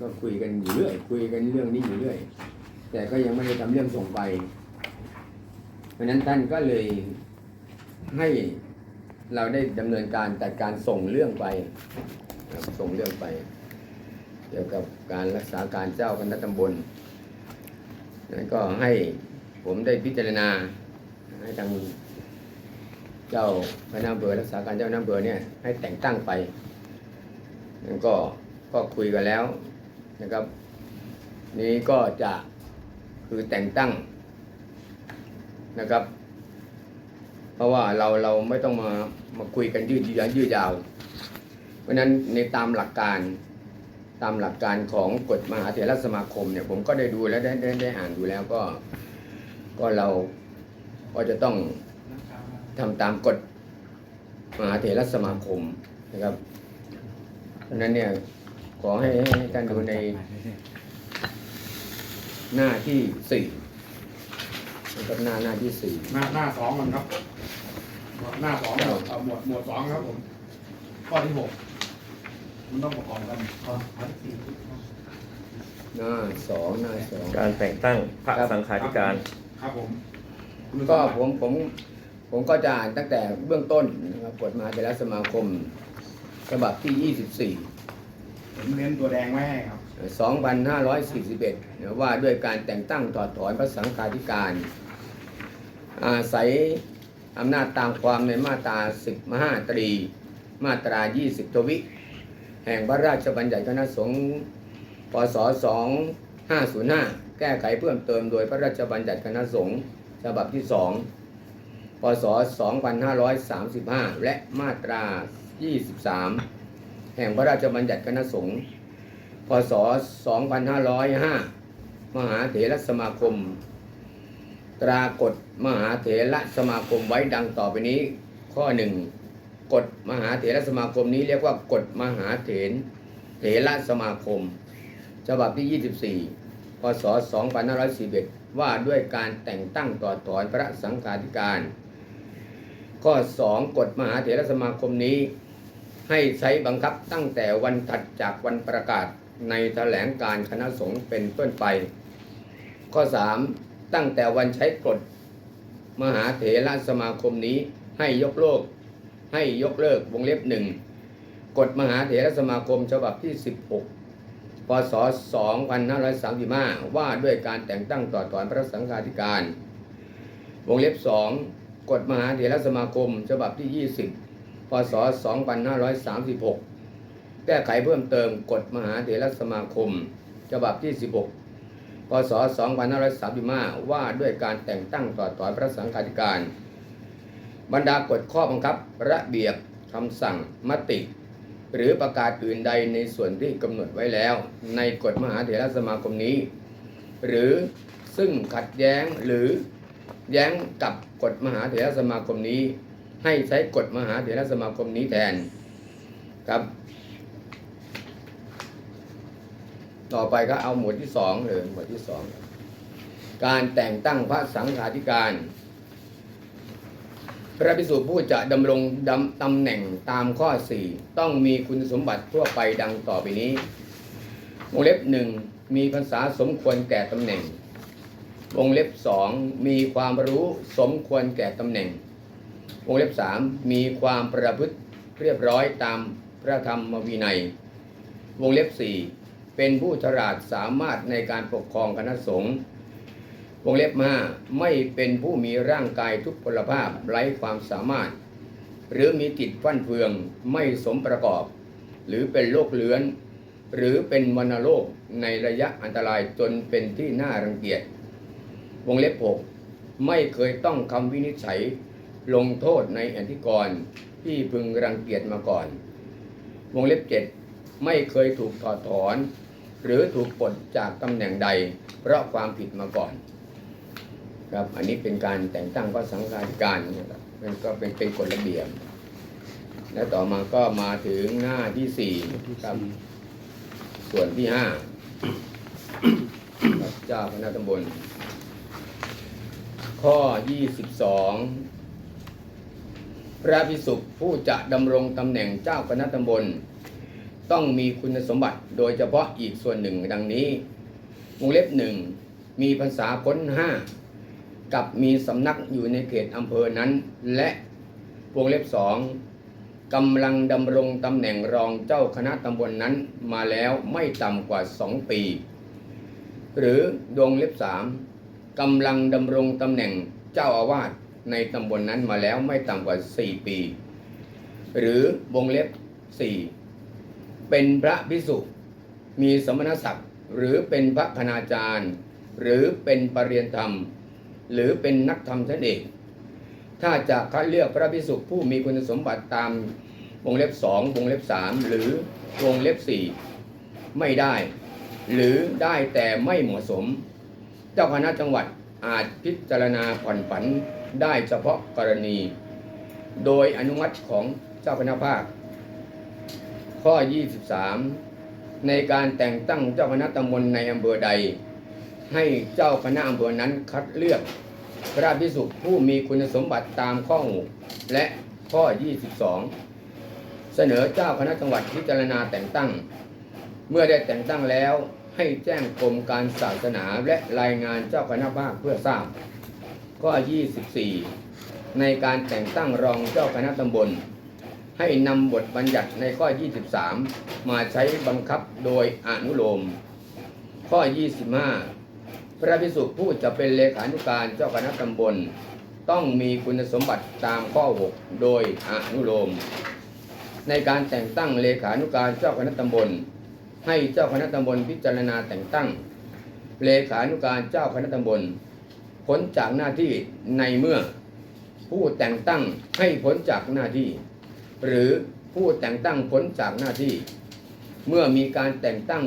ก็คุยกันอยู่เรื่อย คุยกันเรื่องนี้อยู่เรื่อย แต่ก็ยังไม่ได้ทำเรื่องส่งไป เพราะนั้นท่านก็เลยให้เราได้ดำเนินการจัดการส่งเรื่องไปส่งเรื่องไป เกี่ยวกับการรักษาการเจ้าคณะตำบลนั้นก็ให้ผมได้พิจารณาให้ทางเจ้าคณะอำเภอรักษาการเจ้าคณะอำเภอเนี่ยให้แต่งตั้งไปนั้นก็ก็คุยกันแล้ว นะครับ นี้ก็จะคือแต่งตั้งนะครับ เพราะว่าเราเราไม่ต้องมามาคุยกันยืดยาวยืดยาว เพราะนั้นในตามหลักการตามหลักการของกฎมหาเถรสมาคมเนี่ยผมก็ได้ดูแล้วได้ได้ได้อ่านดูแล้วก็ก็เราก็จะต้องทำตามกฎมหาเถรสมาคมนะครับเพราะนั้นเนี่ย ขอให้ให้ท่านดูในหน้าที่สี่นะครับหน้าหน้าที่สี่หน้าหน้าสองมันครับ หน้าสองครับเอาหมวดหมวดสองครับผมข้อที่หกมันต้องประกอบกันข้อข้อที่สี่หน้าสองหน้าสองการแต่งตั้งพระครับสังฆาธิการ ครับผมก็ผมผมผมก็จะอ่านตั้งแต่เบื้องต้นนะครับกฎมหาเถรสมาคมฉบับที่ 24 ผมเน้นตัวแดงไว้ให้ครับ 2541นะว่าด้วยการแต่งตั้งถอดถอนพระสังฆาธิการ อาศัยอำนาจตามความในมาตรา10มหาตรี มาตรา 20 ทวิ แห่งพระราชบัญญัติคณะสงฆ์พศ 2505 แก้ไขเพิ่มเติมโดยพระราชบัญญัติคณะสงฆ์ฉบับที่ 2 พศ 2535 และมาตรา 23 แห่งพระราชบัญญัติคณะสงฆ์พศ 2505 มหาเถรสมาคม ตรากฎมหาเถรสมาคมไว้ดังต่อไปนี้ ข้อหนึ่งกฎมหาเถรสมาคมนี้เรียกว่ากฎมหาเถรเถรสมาคม ฉบับที่ 24 พศ 2541 ว่าด้วยการแต่งตั้งต่อถอนพระสังฆาธิการ ข้อ 2 กฎมหาเถรสมาคมนี้ ให้ใช้บังคับตั้งแต่วันถัดจากวันประกาศในแถลงการคณะสงฆ์เป็นต้นไป ข้อ 3 ตั้งแต่วันใช้กฎมหาเถรสมาคมนี้ให้ยกเลิกให้ยกเลิกวงเล็บหนึ่งกฎมหาเถรสมาคมฉบับที่ 16 พศ 2535 ว่าด้วยการแต่งตั้งต่อถอนพระสังฆาธิการ วงเล็บ 2 กฎมหาเถรสมาคมฉบับที่ 20 พศ 2536 แก้ไขเพิ่มเติมกฎมหาเถรสมาคม ฉบับที่ 16 พศ 2535 ว่าด้วยการแต่งตั้งต่อถอนพระสังฆาธิการ บรรดากฎข้อบังคับ ระเบียบคำสั่งมติ หรือประกาศอื่นใดในส่วนที่กำหนดไว้แล้ว ในกฎมหาเถรสมาคมนี้ หรือซึ่งขัดแย้งหรือแย้งกับกฎมหาเถรสมาคมนี้ ให้ใช้กฎมหาเถรสมาคมนี้แทนครับ ต่อไปก็เอาหมวดที่สองเลยหมวดที่สองการแต่งตั้งพระสังฆาธิการ พระภิกษุผู้จะดำรงดำตำแหน่งตามข้อ 4 ต้องมีคุณสมบัติทั่วไปดังต่อไปนี้ วงเล็บหนึ่งมีภาษาสมควรแก่ตำแหน่ง วงเล็บสองมีความรู้สมควรแก่ตำแหน่ง วงเล็บสามมีความประพฤติเรียบร้อยตามพระธรรมวินัย วงเล็บสี่เป็นผู้ฉลาดสามารถในการปกครองคณะสงฆ์วงเล็บห้าไม่เป็นผู้มีร่างกายทุกพลภาพไร้ความสามารถ หรือมีจิตฟั่นเฟืองไม่สมประกอบ หรือเป็นโรคเลื้อน หรือเป็นวัณโรคในระยะอันตรายจนเป็นที่น่ารังเกียจวงเล็บหกไม่เคยต้องคำวินิจฉัย ลงโทษในอธิกรณ์ที่พึงรังเกียจมาก่อน วงเล็บเจ็ดไม่เคยถูกถอดถอน หรือถูกปลดจากตำแหน่งใด เพราะความผิดมาก่อนครับอันนี้เป็นการแต่งตั้งพระสังฆาธิการนะครับมันก็เป็นเป็นกฎระเบียบและต่อมาก็มาถึงหน้าที่สี่ครับส่วนที่ห้าเจ้าคณะตำบลข้อยี่สิบสอง พระพิสุผู้จะดำรงตำแหน่งเจ้าคณะตำบล ต้องมีคุณสมบัติโดยเฉพาะอีกส่วนหนึ่งดังนี้ วงเล็บหนึ่งมีภาษาพ้นห้ากับมีสำนักอยู่ในเขตอำเภอนั้น และวงเล็บสองกำลังดำรงตำแหน่งรองเจ้าคณะตำบลนนั้นมาแล้วไม่ต่ำกว่าสองปี หรือวงเล็บสามกำลังดำรงตำแหน่งเจ้าอาวาส ในตำบลนนั้นมาแล้วไม่ต่ำกว่าสี่ปี หรือวงเล็บสี่เป็นพระภิกษุ มีสมณศักดิ์ หรือเป็นพระคณาจารย์ หรือเป็นปรริยนธรรม หรือเป็นนักธรรมชั้นเอกถ้าจะคัดเลือกพระภิกษุผู้มีคุณสมบัติตามวงเล็บสองวงเล็บสามหรือวงเล็บสี่ไม่ได้ หรือได้แต่ไม่เหมาะสม เจ้าคณะจังหวัดอาจพิจารณาผ่อนผัน ได้เฉพาะกรณี โดยอนุมัติของเจ้าคณะภาค ข้อ 23 ในการแต่งตั้งเจ้าคณะตำบลในอำเภอใด ให้เจ้าคณะอำเภอนั้นคัดเลือกพระภิกษุผู้มีคุณสมบัติตามข้อ6และข้อ 22 เสนอเจ้าคณะจังหวัดพิจารณาแต่งตั้ง เมื่อได้แต่งตั้งแล้วให้แจ้งกรมการศาสนาและรายงานเจ้าคณะภาคเพื่อทราบ ข้อ 24 ในการแต่งตั้งรองเจ้าคณะตำบล ให้นำบทบัญญัติในข้อ 23 มาใช้บังคับโดยอนุโลม ข้อ 25 พระภิกษุผู้จะเป็นเลขานุการเจ้าคณะตำบล ต้องมีคุณสมบัติตามข้อ 6 โดยอนุโลม ในการแต่งตั้งเลขานุการเจ้าคณะตำบล ให้เจ้าคณะตำบลพิจารณาแต่งตั้ง เลขานุการเจ้าคณะตำบล พ้นจากหน้าที่ในเมื่อ ผู้แต่งตั้งให้พ้นจากหน้าที่ หรือผู้แต่งตั้งพ้นจากหน้าที่ เมื่อมีการแต่งตั้ง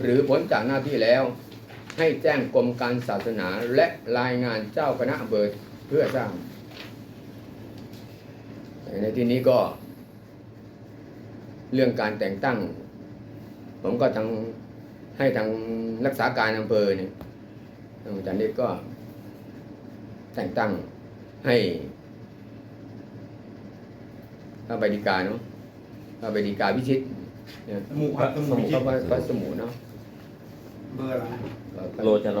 หรือพ้นจากหน้าที่แล้ว ให้แจ้งกรมการศาสนาและรายงานเจ้าคณะอำเภอเพื่อทราบในที่นี้ก็ เรื่องการแต่งตั้ง ผมก็ทางให้ทางรักษาการอำเภอเนี่ยทางอาจารย์เล็กก็ แต่งตั้งให้พระบดีกาเนาะพระบดีกาวิชิตเนี่ยสมุครับสมุพระพระพระสมุเนาะเบอร์อะไรโลจโน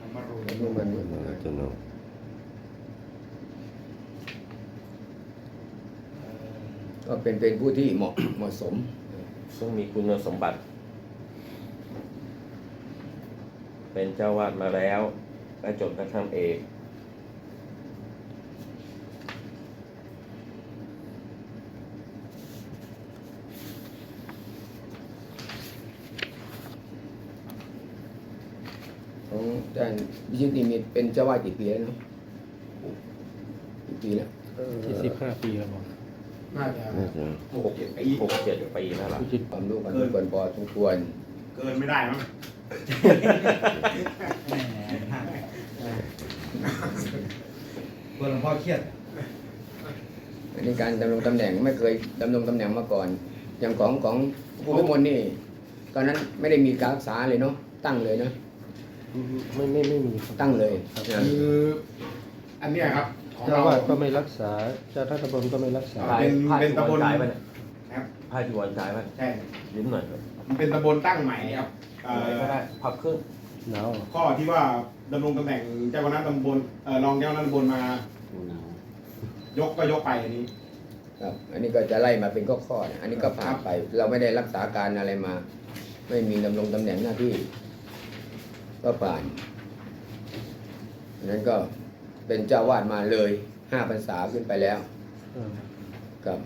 ธรรมรูมันมันจะเนาะก็เป็นเป็นผู้ที่เหมาะเหมาะสมซึ่งมีคุณสมบัติ เป็นเจ้าวาดมาแล้วและจบกระทั่งเอก ของอาจารย์วิชิตนี่มีเป็นเจ้าวาดกี่ปีแล้วเนาะกี่ปีแล้วที่สิบห้าปีครับผมน่าจะน่าจะหกเจ็ดปีหกเจ็ดปีแล้วล่ะผู้ชิดความรู้ความรู้ควรพอสมควรเกินไม่ได้มั้งเบอร์หลวงพ่อเครียดอันนี้การดำรงตำแหน่งไม่เคยดำรงตำแหน่งมาก่อน อย่างของของผู้พิมลนี่ ตอนนั้นไม่ได้มีการรักษาเลยเนาะตั้งเลยเนาะ ไม่ไม่ไม่มีครับตั้งเลยครับนะคืออันเนี้ยครับของเจ้าเราวาดก็ไม่รักษาเจ้าท่านตำบลก็ไม่รักษาครับเป็นเป็นตำบลพายไปเนี่ยครับพายจีวรจ่ายไปใช่ยิ้มหน่อยมันเป็นตำบลตั้งใหม่ครับเอ่อก็ได้พับครึ่งหนาวข้อที่ว่าดำรงตำแหน่งเจ้าคณะตำบลเอ่อรองเจ้าคณะตำบลมา ยกก็ยกไปอันนี้ ครับ อันนี้ก็จะไล่มาเป็นข้อข้อๆนะอันนี้ก็ผ่านไป เราไม่ได้รักษาการอะไรมา ไม่มีดำรงตำแหน่งหน้าที่ ก็ผ่านอันนั้นก็เป็นเจ้าวาดมาเลยห้าพรรษาขึ้นไปแล้วเออครับ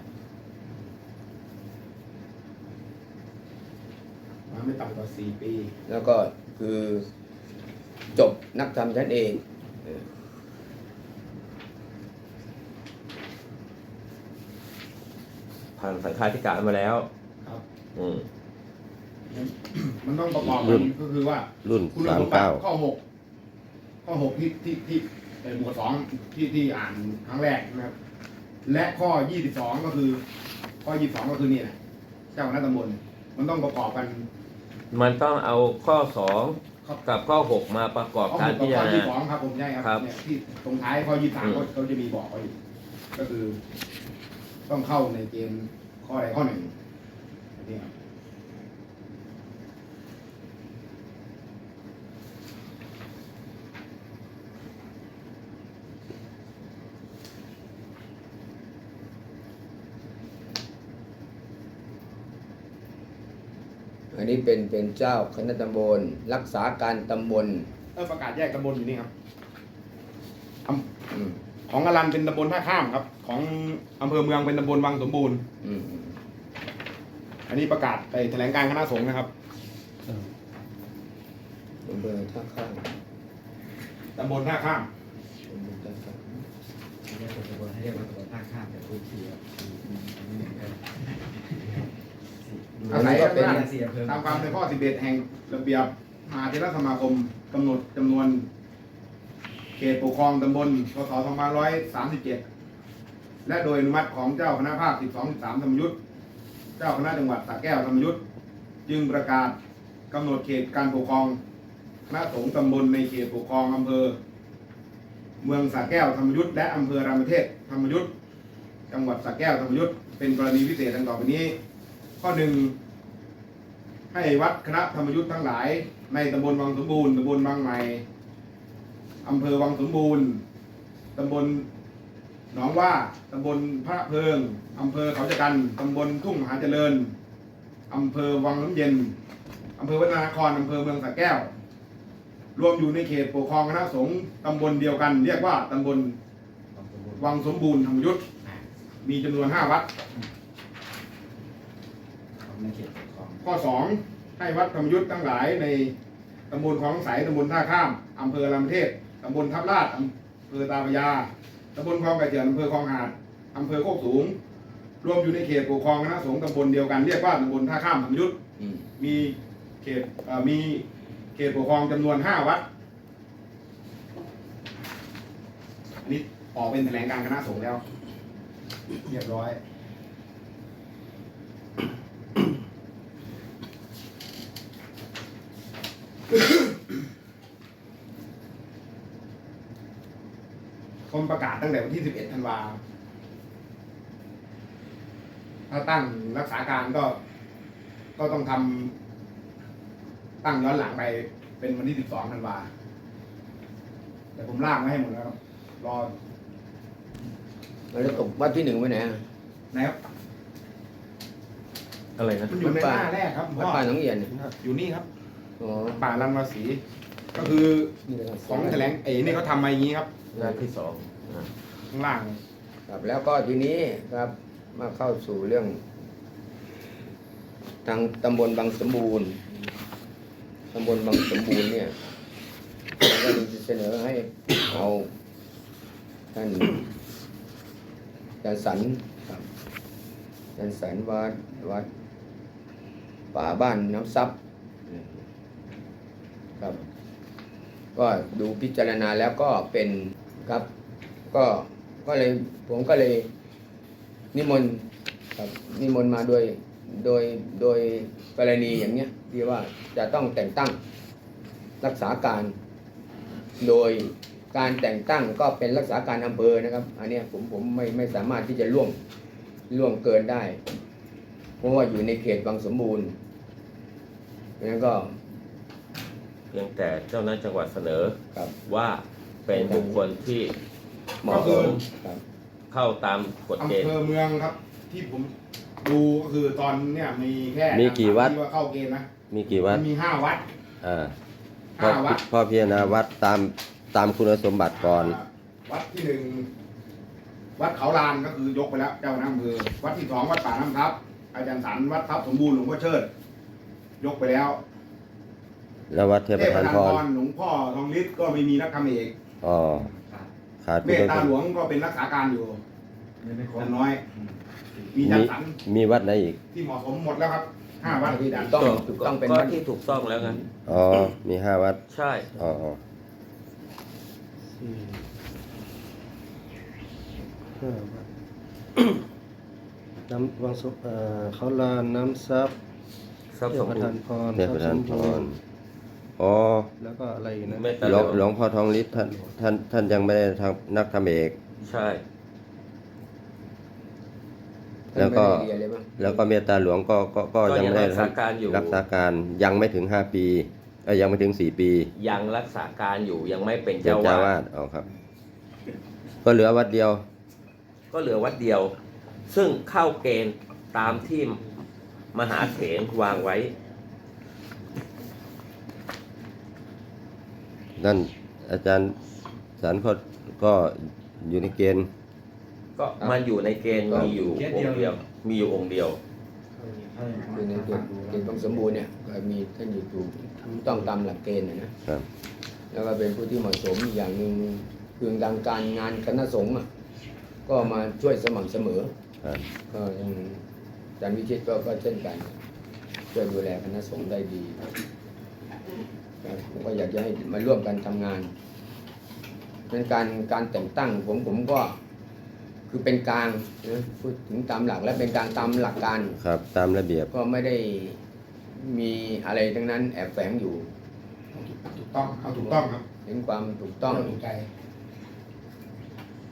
มาไม่ต่ำกว่าสี่ปี แล้วก็คือจบนักธรรมชั้นเองเออผ่านสังฆาธิการมาแล้ว ครับ อืม มันต้องประกอบกันก็คือว่า รุ่นคุณสามสมบัเก้าติข้อหกข้อหกที่ที่ที่เอ่อหมวดสองที่ที่อ่านครั้งแรกนะครับ และข้อยี่สิบสองก็คือ ข้อยี่สิบสองก็คือนี่แหละเจ้าคณะตำบลมันต้องประกอบกันมันต้องเอาข้อสองครับกับข้อหกมาประกอบข้อหการกกับพิจาข้อรยี่ณาสิบสองครับผมใช่ครับครับเนี่ยที่ตรงท้ายข้อยี่สิบสามอืม เขาเขาจะมีบอกไว้อยู่ก็คือ ต้องเข้าในเกณฑ์ข้อใดข้อหนึ่งอันนี้ครับ อันนี้เป็นเป็นเจ้าคณะตำบล รักษาการตำบลเออประกาศแยกตำบลอยู่นี่ครับอำอืมของอรันเป็นตำบลท่าข้ามครับ ของอำเภอเมืองเป็นตำบลวังสมบูรณ์ อืมอืมอันนี้ประกาศไปแถลงการคณะสงฆ์นะครับเอออำเภอท่าข้ามตำบลท่าข้ามตำบลท่าข้ามเรียกว่าตำบลให้เรียกว่าตำบลท่าข้ามแต่พื้นที่ครับไม่เหมื อาศัยเป็นอำนาจตามความในข้อ 11 แห่งระเบียบมหาเทรสมาคมกำหนดจำนวน เขตปกครองตำบลพศ2537 และโดยอนุมัติของเจ้าคณะภาค 12 13ธรรมยุทธเจ้าคณะจังหวัดสระแก้วธรรมยุทธจึงประกาศกำหนดเขตการปกครองคณะสงฆ์ตำบลในเขตปกครองอำเภอ เมืองสระแก้วธรรมยุทธและอำเภอรามเทพธรรมยุทธจังหวัดสระแก้วธรรมยุทธเป็นกรณีพิเศษดังต่อไปนี้ ข้อหนึ่งให้วัดคณะธรรมยุทธ์ทั้งหลาย ในตำบลวังสมบูรณ์ตำบลบางใหม่อำเภอวังสมบูรณ์ตำบลหนองว่าตำบลพระเพิงอำเภอเขาจะกันตำบลทุ่งมหาเจริญอำเภอวังน้ำเย็นอำเภอวัฒนานครอำเภอเมืองสระแก้ว รวมอยู่ในเขตปกครองคณะสงฆ์ตำบลเดียวกัน เรียกว่าตำบลวังสมบูรณ์ธรรมยุทธ์มีจำนวนห้าวัด ในเขตปกครองข้อสองให้วัดธรรมยุทธ์ทั้งหลายในตำบลคลองสายตำบลท่าข้ามอำเภอลำเทพตำบลทับลาดอำเภอตาพระยาตำบลคลองกระเจียนอำเภอคลองหาดอำเภอโคกสูง รวมอยู่ในเขตปกครองคณะสงฆ์ตำบลเดียวกันเรียกว่าตำบลท่าข้ามธรรมยุทธ์อืมมีเขตเอ่อมีเขตปกครองจำนวนห้าวัดอันนี้ออกเป็นแถลงการคณะสงฆ์แล้ว เรียบร้อย คนประกาศตั้งแต่วันที่ 11 ธันวา ถ้าตั้งรักษาการก็ ก็ต้องทำตั้งย้อนหลังไปเป็นวันที่ 12 ธันวา แต่ผมลากมาให้หมดแล้วครับ รอแล้วตกวัดที่หนึ่งไว้ไหนอะนะครับ อะไรนะมันอยู่ในหน้าแรกครับวัดพ่อป่าหนองเอียนเนี่ยอยู่นี่ครับ อ๋อป่าลันวาสีก็คือนี่นะครับของแถลงเอ๋นี่เขาทำมาอย่างนี้ครับงานที่สองอะข้างล่างครับแล้วก็ทีนี้ครับมาเข้าสู่เรื่อง ทางตำบลบางสมบูรณ์ตำบลบางสมบูรณ์เนี่ยเราก็จะเสนอให้เอาท่านอาจารย์สันครับอาจารย์สันวัดวัดป่าบ้านน้ำซับ ครับ ก็ดูพิจารณาแล้วก็เป็นครับ ก็ก็เลยผมก็เลยนิมนต์ครับนิมนต์มาโดยโดยโดยกรณีอย่างเนี้ยที่ว่าจะต้องแต่งตั้งรักษาการ โดยการแต่งตั้งก็เป็นรักษาการอำเภอนะครับ อันนี้ผมผมไม่ไม่สามารถที่จะล่วงล่วงเกินได้ เพราะว่าอยู่ในเขตบางสมบูรณ์นั้นก็ เพียงแต่เจ้าหน้าจังหวัดเสนอครับว่าเป็นบุคคลที่เหมาะสมครับเข้าตามกฎเกอำณฑ์ เภอเมืองครับ ที่ผมดูก็คือตอนเนี่ยมีแค่มีกี่วัด ที่ว่าเข้าเกณฑ์นะมีกี่วัมัดนมีห้าวัด อ่าพ่อห้าวัด พ่อพิจารณาวัดตามตามคุณสมบัติก่อนาวัดที่หนึ่งวัดเขาลานก็คือยกไปแล้วเจ้าหน้าอำเภอวัดที่สองวัดป่าน้ำทับ อาจารย์สันวัดทับสมบูรณ์หลวงพ่อเชิด ยกไปแล้ว แล้ววัดเทพเทพทานทานพพรรหลวงพ่อทองฤทธิ์ก็ไม่มีนักธรรมเอกอ๋อขาดเมคุณตสตามหลบัวติงก็เป็นรักษาการอยู่ยังไม่ครบแต่น้อย มีมีอาจารย์สันมีวัดไหนอีก ที่เหมาะสมหมดแล้วครับห้าวัดที่ดันต้องถูกต้องเป็นก็วัดที่ถูกต้องแล้วไงอ๋อ มีห้าวัด ใช่ อ๋ออ๋อสี่ห้าวัดน้ำวังสุเอ่อเขาลานน้ำซับทรัพย์เทสพมบูทารนณ์พรเทพทานพร อ๋อแล้วก็อะไรอีกนะเมตตาหหลลววงงหลวงพ่อทองฤทธิ์ท่านท่านท่านยังไม่ได้ทำนักทำเอก ใช่ แล้วก็ไม่ได้เรียนเลยมั้งแล้วก็เมตตาหลวงก็ก็ก็ก็ยังยังไม่ได้รักษาการอยู่ รักษาการยังไม่ถึงห้าปีเอ้ยยังไม่ถึงสี่ปียังรักษาการอยู่ยังไม่เป็นเป็นเจ้าเจ้าวาาดดอ๋อครับ ก็เหลือวัดเดียว ก็เหลือวัดเดียว ซึ่งเข้าเกณฑ์ตามที่มหาเถรวางไว้ นั่นอาจารย์สันก็ก็อยู่ในเกณฑ์ ก็มันอยู่ในเกณฑ์มีอยู่องค์เดียว มีอยู่องค์เดียวคือในตัวเกณฑ์ความสมบูรณ์เนี่ยก็มีท่านอยู่ถูกต้องตามหลักเกณฑ์นะนะครับแล้วก็เป็นผู้ที่เหมาะสมอีกอย่างหนึ่งคือดังการงานคณะสงฆ์อะก็มาช่วยสม่ำเสมอครับก็ยังอาจารย์วิชิตก็ก็เช่นกันช่วยดูแลคณะสงฆ์ได้ดีครับ ผมก็อยากจะให้มาร่วมกันทำงานเป็นการการแต่งตั้งผมผมก็คือเป็นกลางนะพูดถึงตามหลักและเป็นกลางตามหลักการครับ ตามระเบียบก็ไม่ได้มีอะไรทั้งนั้น แอบแฝงอยู่ถูกต้องเอาถูกต้องครับเห็นความถูกต้องถูกใจ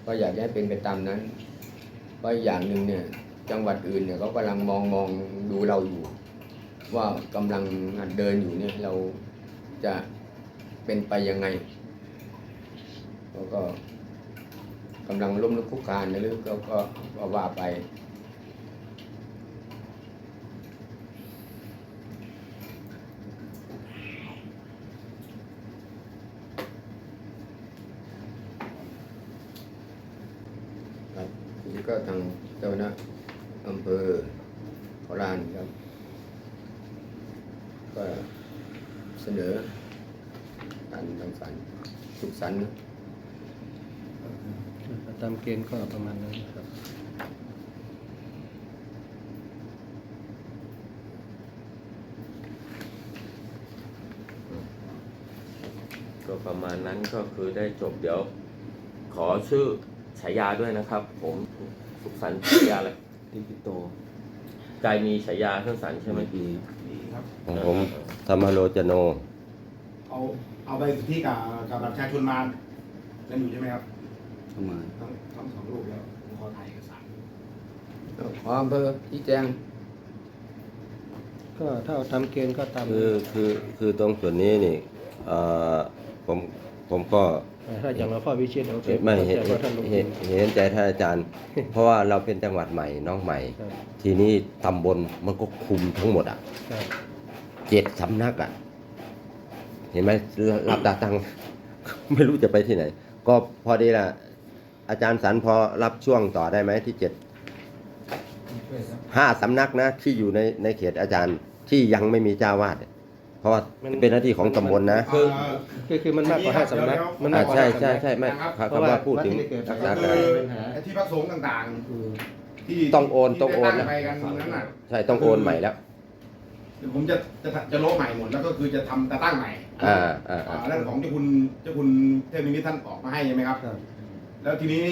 ก็อยากจะให้เป็นไปตามนั้นเพราะอย่างหนึ่งเนี่ย จังหวัดอื่นเนี่ยเขากำลังมองมองดูเราอยู่ ว่ากำลังหัดเดินอยู่เนี่ยเรา จะเป็นไปยังไงแล้วก็กำลังล้มลุกคุกคานหรือก็ว่าไป ครับทีนี้ก็ทางเจ้าคณะอำเภอขอรานครับ ก็เสนอการทำสัน สุขสันต์นะตามเกณฑ์ก็ประมาณนั้นครับก็ประมาณนั้นก็คือได้จบเดี๋ยว ขอชื่อฉายาด้วยนะครับ ผมสุขสันต์ฉายาอะไรติปิโตกายมีฉายาเครื่องสันใช่ไหมดีดีครับของผมธรรมโลจโน เอาเอาไปที่กับ กับประชาชนมากันอยู่ใช่ไหมครับเข้ามาทั้งทั้งสองรูปแล้วผมขอถ่ายเอกสารขออำเภอที่แจง ก็ถ้าเอาตามเกณฑ์ก็ตามคือคือคือตรงส่วนนี้นี่เอ่อผมผมก็ถ้าอย่างเราพ่อวิเชียรโอเคไม่เห็นข้าใจว่าท่านลงเห็นเห็นใจท่านอาจารย์ เพราะว่าเราเป็นจังหวัดใหม่น้องใหม่ ครับ ทีนี้ตำบลมันก็คุมทั้งหมดอะ ครับ เจ็ดสำนักอะ เห็นไหมรับตาตัง ไม่รู้จะไปที่ไหน ก็พอดีละอาจารย์สันพอรับช่วงต่อได้ไหมที่เจ็ดห้าสำนักนะ ที่อยู่ในในเขตอาจารย์ที่ยังไม่มีเจ้าวาดเพราะว่าเป็นหน้าที่ของตำบลนะคือคือคือมันมากกว่าห้าสำนักมันากกว่าอ่ามใช่ห้าสำนักใช่ใช่ไม่ครับคำว่าพูดถึงเพราะว่ารักษาก็การคือปัญหาไอ้ที่พระสงฆ์ต่างๆที่ต้องโอนต้องโอนที่นะได้ตั้ไปกันนั้นน่ะใช่ต้องโอนใหม่แล้ว คือผมจะจะจะโละใหม่หมดแล้วก็คือจะทำจะตั้งใหม่อ่าอ่าอ่าอ่าเรื่องของเจ้าคุณเจ้าคุณเทพนิมิตท่านออกมาให้ใช่ไหมครับครับแล้วทีนี้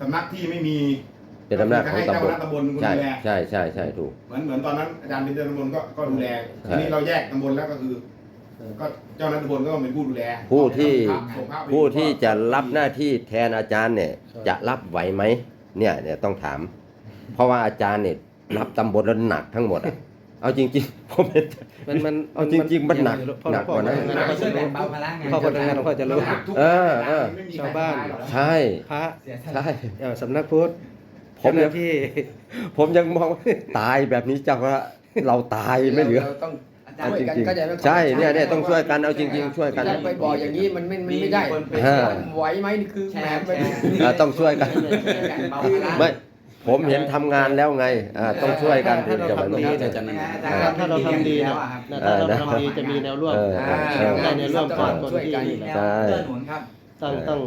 สำนักที่ไม่มีเป็นอำนาจของให้ตำเจ้าบคลณะตำบลคุณใช่ดูแล ใช่ใช่ใช่ถูก เหมือนเหมือนตอนนั้นอาจารย์เป็นเจ้าตำบลก็ก็ดูแลใช่ทีนี้เราแยกตำบลแล้วก็คือ ก็เจ้าคณะตำบลก็เป็นผู้ดูแลผู้ที่ ส่งพระไปผู้ที่จะรับหน้าที่แทนอาจารย์เนี่ยจะรับไหวไหมเนี่ยเนี่ยต้องถาม เพราะว่าอาจารย์เนี่ยรับตำบลแล้วหนักทั้งหมดอะ เอาจริงๆผมเห็นมันมันเอาจริง ๆ มันหนักพ่อหนักกว่านั้นพ่อช่วยแบ่งเบาภาระงานพ่อคนทำงานพ่อจะรู้เออเออไม่มีชาวบ้านใครทำได้หรอกใช่พระเสียสละใช่เอ่อสำนักพุทธผมเจ้าหยัน้างที่ ผมยังมองว่าตายแบบนี้จังว่าเราตายไม่เหลือเราต้องอาจารเอาย์จช่วยกันริงเข้าใจไหมๆใช่เนี่ยเนี่ยต้องช่วยกันเอาจริง ๆ ช่วยกันจะไปบอกอย่างนี้มันไม่มันไม่ได้มีคนไปอ่าไหวไหมนี่คือแชแหมร์ไปแชร์อ่าต้องช่วยกันแบ่งเบาภาระไม่ ผมเห็นทำงานแล้วไงอ่าต้องช่วยกันถึงจะแบบนี้อาจารย์อาจารย์ถ้าเราทำดีแล้นะวอะครับนะถ้าเราทำดีจะมีแนวร่วม เอออ่าได้แนวร่วมจากคนช่วยกันที่แนวใช่ เกื้อหนุนครับต้องต้อง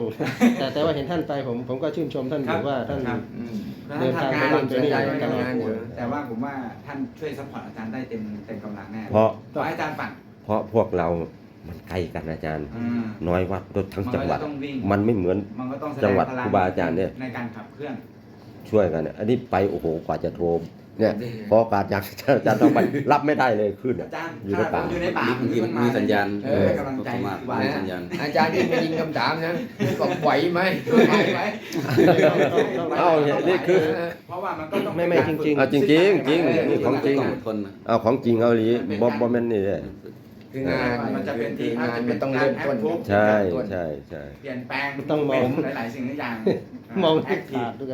แต่แต่ว่าเห็นท่านไปผมผมก็ชื่นชมท่านอยู่ว่าท่าน ครับอืมเดินทางไปนู่นไปนี่เดินทางไปตลอดทำงานอยู่แต่ว่าผมว่าท่านช่วยซัพพอร์ตอาจารย์ได้เต็มเต็มกำลังแน่เพราะขอให้อาจารย์ฝันเพราะพวกเรา มันไกลกันอาจารย์ อืมน้อยวัดรถทั้งจังหวัดมันก็ต้องวิ่งมันไม่เหมือน มันก็ต้องแสดจังหวัดพลัครูบาอาจารย์เนี่ย ในการขับเคลื่อน ช่วยกันเนี่ยอันนี้ไปโอ้โหกว่าจะโทรเนี่ยพอโอกาสอยากอาจารย์ต้องไปรับไม่ได้เลยขึ้นอาอะจารย์อยู่ในป่าอยู่ในป่ามีมีสัญญาณเออให้กำลังใจเข้ามาครูบามีอาจารสัญย์ญาณอาจารย์ที่มายิงคำถามนะก็ไหวไหมไหวไหมเอ้านี่คือเพราะว่ามันก็ต้องไม่ไม่จริงๆเอาจริงๆจริงๆนี่ของจริงต้องอดทนนะเอาของจริงเอาหลีบอมบอมแมนนี่เลยคืองานมันจะเป็นที่คืองานมันต้องเริ่มต้นใช่ใช่ใช่เปลี่ยนแปลงต้องมองหลายๆสิ่งหลายอย่างมองแอที่คทีฟขาดด้วยกัน